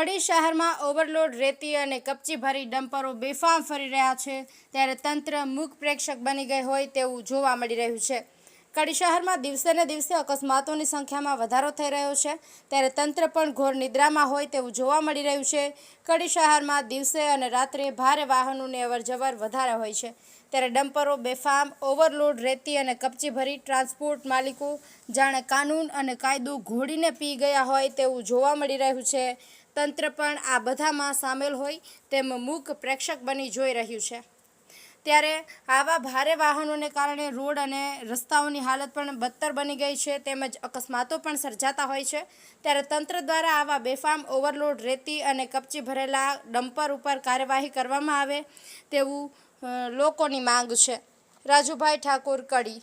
શહેરમાં ઓવરલોડ રેતી અને કપચી ભરી ડમ્પરો બેફામ ફરી રહ્યા છે. ત્યારે તંત્ર મૂક પ્રેક્ષક બની ગઈ હોય તેવું જોવા મળી રહ્યું છે. કડી શહેરમાં દિવસે ને દિવસે અકસ્માતોની સંખ્યામાં વધારો થઈ રહ્યો છે. ત્યારે તંત્ર પણ ઘોર નિદ્રામાં હોય તેવું જોવા મળી રહ્યું છે. કડી શહેરમાં દિવસે અને રાત્રે ભારે વાહનોની અવરજવર વધારે હોય છે. ત્યારે ડમ્પરો બેફામ, ઓવરલોડ રેતી અને કપચી ભરી ટ્રાન્સપોર્ટ માલિકો જાણે કાનૂન અને કાયદો ઘોડીને પી ગયા હોય તેવું જોવા મળી રહ્યું છે. તંત્ર પણ આ બધામાં સામેલ હોય તેમ મૂક પ્રેક્ષક બની જોઈ રહ્યું છે. ત્યારે આવા ભારે વાહનોને કારણે રોડ અને રસ્તાઓની હાલત પણ બદતર બની ગઈ છે તેમજ અકસ્માતો પણ સર્જાતા હોય છે. ત્યારે તંત્ર દ્વારા આવા બેફામ ઓવરલોડ રેતી અને કપચી ભરેલા ડમ્પર ઉપર કાર્યવાહી કરવામાં આવે તેવું લોકોની માંગ છે. રાજુભાઈ ઠાકોર કડી.